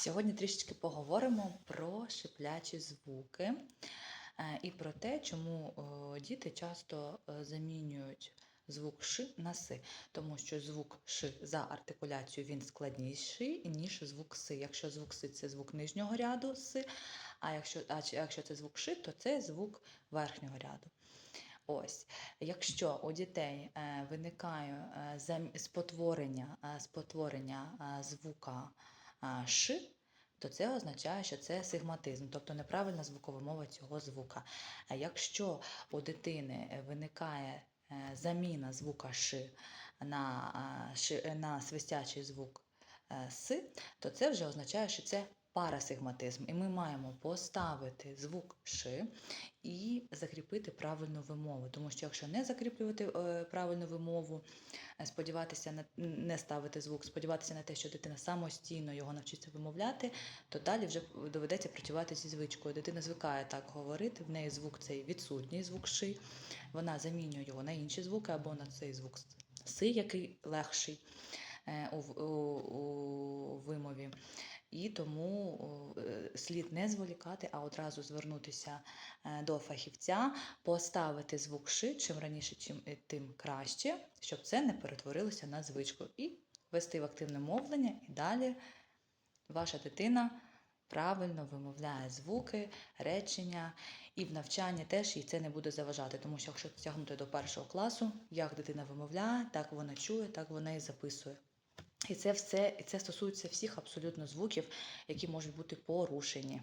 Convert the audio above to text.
Сьогодні трішечки поговоримо про шиплячі звуки е, і про те, чому діти часто е, замінюють звук ш на си, тому що звук ш за артикуляцією він складніший, ніж звук си. Якщо звук си це звук нижнього ряду си, а якщо, а якщо це звук ши, то це звук верхнього ряду. Ось, якщо у дітей е, виникає спотворення, спотворення звука ш, то це означає, що це сигматизм, тобто неправильна звукова мова цього звука. А якщо у дитини виникає е, заміна звука ш на, на свистячий звук е, с, то це вже означає, що це парасигматизм. І ми маємо поставити звук ш і закріпити правильну вимову. Тому що якщо не закріплювати е, правильну вимову, е, сподіватися на не ставити звук, сподіватися на те, що дитина самостійно його навчиться вимовляти, то далі вже доведеться працювати зі звичкою. Дитина звикає так говорити, в неї звук цей відсутній звук ши, вона замінює його на інші звуки або на цей звук си, який легший е, у, у, у вимові. І тому е, слід не зволікати, а одразу звернутися е, до фахівця, поставити звук ши, чим раніше, чим е, тим краще, щоб це не перетворилося на звичку. І вести в активне мовлення, і далі ваша дитина правильно вимовляє звуки, речення, і в навчанні теж їй це не буде заважати, тому що якщо тягнути до першого класу, як дитина вимовляє, так вона чує, так вона і записує. І це все, і це стосується всіх абсолютно звуків, які можуть бути порушені.